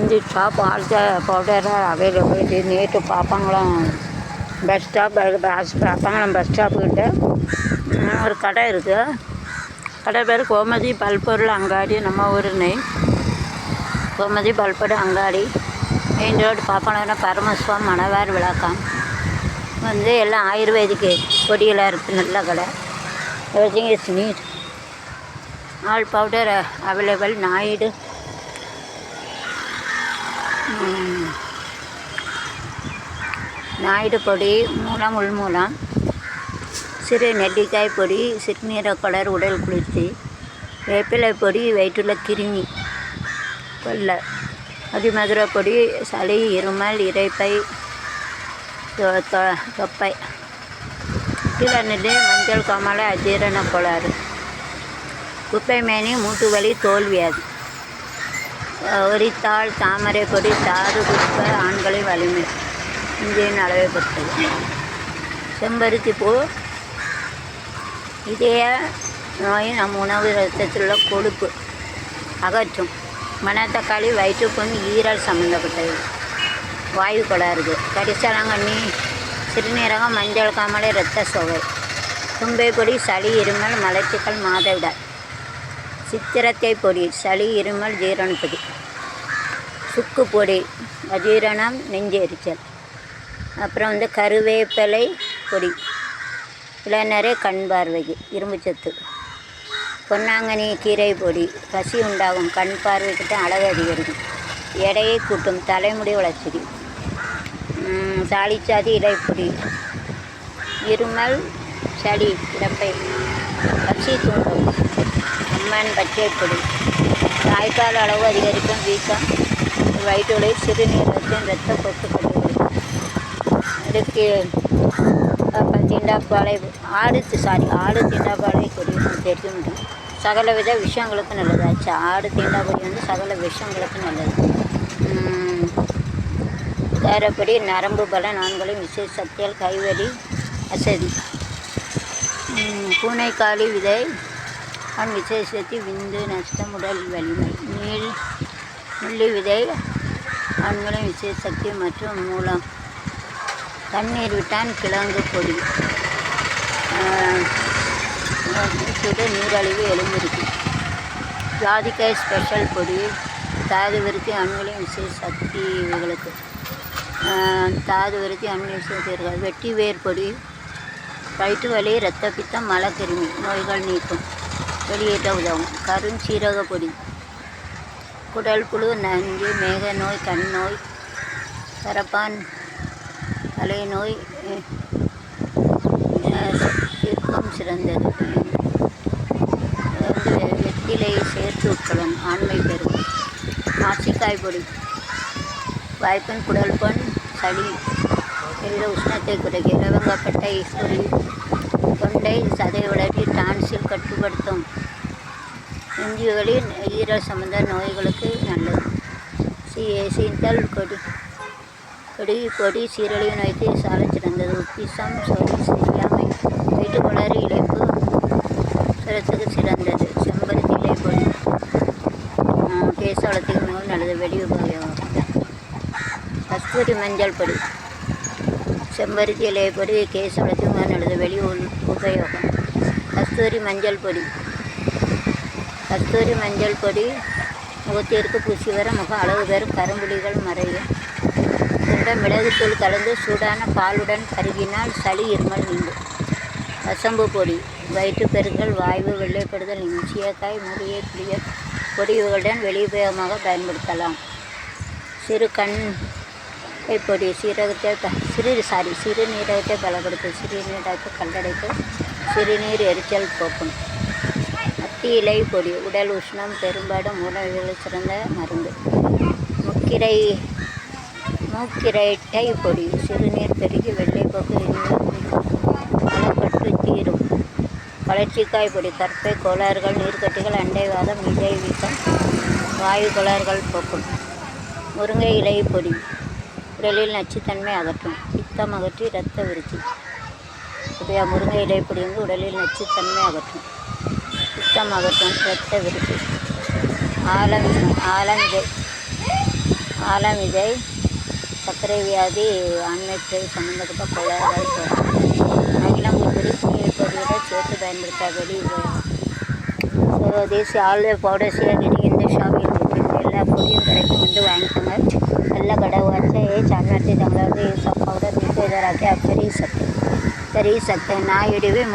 இஞ்சி shop shop, பவுடராக availability நேற்று பார்ப்பாங்களாம் பஸ் ஸ்டாப் பஸ் பஸ் ஸ்டாப்புக்கிட்ட கிட்ட. ஒரு கடை இருக்குது கடை பேர் கோமதி பல்பொருள் அங்காடி. நம்ம ஊருன்னு கோமதி பல்பொருள் அங்காடி. மெயின் ரோடு பார்ப்பாங்கன்னா பரமசிவம் மணவார் விளக்கம். வந்து எல்லாம் ஆயுர்வேதிக்கு பொடியெல்லாம் இருக்குது நல்ல கடை. Everything is need all powder available Naidu Naidu பொடி மூலம் உள்மூலம் சிறு நெல்லிக்காய் பொடி சிறுநீரக கலர் உடல் குளிர்ச்சி. வேப்பிலை பொடி வயிற்றுல கிருமி. கொல்ல. அதிமதுர பொடி சளி இருமல் இரைப்பை தொ- தொப்பை. இளநெல்லி மஞ்சள் காமாலை அஜீரண கோளாறு. குப்பை மேனி மூட்டு வலி தோல்வியாது ஒரித்தாள் தாமரை பொடி தாது புஷ்ப ஆண்களின் வலிமை. இந்தியின் அளவை பொறுத்தது. செம்பருத்தி பூ. இதய நோய் நம் உணவு ரத்தத்தில் உள்ள கொழுப்பு அகற்றும். மணத்தக்காளி வயிற்றுப்புண் ஈரல் சம்மந்தப்பட்டது வாயு கோளாறுது கரிசலாங்கண்ணி சிறுநீரகம் மஞ்சள் காமலை இரத்த சோகை. தும்பை பொடி சளி இருமல் மலச்சிக்கல் மாதவிடாய். சித்திரத்தை பொடி சளி இருமல் ஜீரணப்பதி சுக்கு பொடி அஜீரணம் நெஞ்செரிச்சல் அப்புறம் வந்து கருவேப்பிலை பொடி. இளைஞரே கண் பார்வைக்கு இரும்புச்சத்து பொன்னாங்கண்ணி கீரை பொடி பசி உண்டாகும் கண் பார்வைக்கிட்ட அளவு அதிகரிக்கும். எடையை கூட்டும் தலைமுடி வளர்ச்சிக்கு. ம், தாளிச்சாதி இலைப்பொடி. இருமல் சளி இறப்பை. பசி தூண்டும். அம்மன் பச்சை பொடி தாய்ப்பால் அளவு அதிகரிக்கும் வீக்கம். வயிற்றுடைய சிறுநீரகத்தின் இரத்த போக்கு கட்டுகிறது இதுக்கு திண்டாப்பாலை ஆடு சாரி ஆடு திண்டாப்பாலை கொடி தெரியும் முடியும் சகல வித விஷயங்களுக்கு நல்லது. ஆச்சு ஆடு தீண்டாப்பொடி வந்து சகல விஷயங்களுக்கு நல்லது. வேறப்படி நரம்பு பல நான்களும் விசேஷ சக்தியால் கைவரி அசதி. பூனைக்காளி விதை ஆண் விசேஷத்தை விந்து நஷ்டம் உடல் வலிமை. நீள் முள்ளி விதை ஆண்களின் விசேஷ சக்தி மற்றும் மூலம் தண்ணீர் விட்டான் கிழங்கு பொடி. ஆஹ், சுடு நீரழிவு எலும்பிருக்கு ஜாதிக்காய் ஸ்பெஷல் பொடி. தாது விருத்தி அணுகளின் விசேஷ சக்தி இவைகளுக்கு தாது விருத்தி அணுகள் விசேஷம் வெட்டி வேர் பொடி. வயிற்று வலி இரத்த பித்தம் மலக்கிருமி நோய்கள் நீக்கும். வெளியேற்ற உதவும். கருஞ்சீரக பொடி. குடல் புழு நஞ்சு மேக நோய் கண் நோய் கரப்பான் தலை நோய் சிறந்தது. வந்து வெற்றிலை சேர்த்து உட்கொள்ளும் ஆண்மை பெறும் நாசிக்காய் பொடி. வாய்ப்பெண் குடல்பன் சளி. எளித உஷ்ணத்தை குறைக்க. இலவங்கப்பட்டை தொண்டை சதை வளர்ச்சி டான்சில் கட்டுப்படுத்தும். நெஞ்சுகளின் ஈரல் சம்பந்த நோய்களுக்கு நல்லது. சி சீந்தல் கொடி கொடி பொடி சீரழிவு நோய்க்கு சாலை சிறந்தது. உப்பிசம் சொறி செய்யாமை வீட்டுக்குளறு இழைப்பு சுரத்துக்கு சிறந்தது. செம்பருத்தி இலை பொடி ஆஹ், கேசவளத்துக்கு மிகவும் நல்லது. வெடி உபயோகம் கஸ்தூரி மஞ்சள் பொடி செம்பருத்தி இலை பொடி கேசவளத்துக்கு மிகவும் நல்லது. வெளி உபயோகம். கஸ்தூரி மஞ்சள் பொடி கஸ்தூரி மஞ்சள் பொடி முகத்திற்கு பூசி வர முகம் அளவு பெறும் கரும்புலிகள் மறையும். இதனுடன் மிளகுத்தூள் கலந்து சூடான பாலுடன் பருகினால் சளி இருமல் நீங்கும். வசம்பு பொடி வயிற்று பெருக்கல் வாய்வு வெள்ளைப்படுதல் சீயக்காய் முடியை புளிய பொடிகளுடன் இவர்களுடன் வெளியுபயோகமாக பயன்படுத்தலாம். சிறு கண் பொடி சீரகத்தை சிறு சாரி சிறுநீரகத்தை பலப்படுத்தும் சிறுநீரகத்தை கல்லடைக்கும் சிறுநீர் எரிச்சல் போக்கும். அத்தி இலை பொடி. உடல் உஷ்ணம் பெரும்பாடும் உணவுகளில் சிறந்த மருந்து. முக்கிரை மூக்கிரைட்டை பொடி. சிறுநீர் பெருகி வெள்ளைப்போக்கு பற்று தீரும் வளர்ச்சிக்காய் பொடி. கற்பை கோளாறுகள் நீர்க்கட்டிகள் அண்டைவாதம் இடை வீக்கம் வாயு கோளாறுகள் போக்கும். முருங்கை இலை பொடி. உடலில் நச்சுத்தன்மை அகற்றும். பித்தம் அகற்றி இரத்த விருத்தி இப்படியா? முருங்கை இலை பொடி வந்து உடலில் நச்சுத்தன்மை அகற்றும். சுத்தமாகட்டும் வெட்ட விருத்தி ஆலம் ஆலமிதை ஆலமிதை சர்க்கரை வியாதி ஆண்மைக்கு சம்மந்தப்பட்ட கோளாறுகள் அகிலம் விட சேர்த்து பயன்படுத்தாதபடி தேசி ஆல்வே பவுடர் சீரகடி எந்த ஷாப்பில் இருக்குது எல்லா பொருளும் கடைக்கும் வந்து வாங்கிக்கோங்க. நல்ல கடை வச்சு சாமியார்த்தி தமிழர் பவுடர் மிக்க இதராக்கி அப்பரி சத்து சரி சத்து நான் இடிவே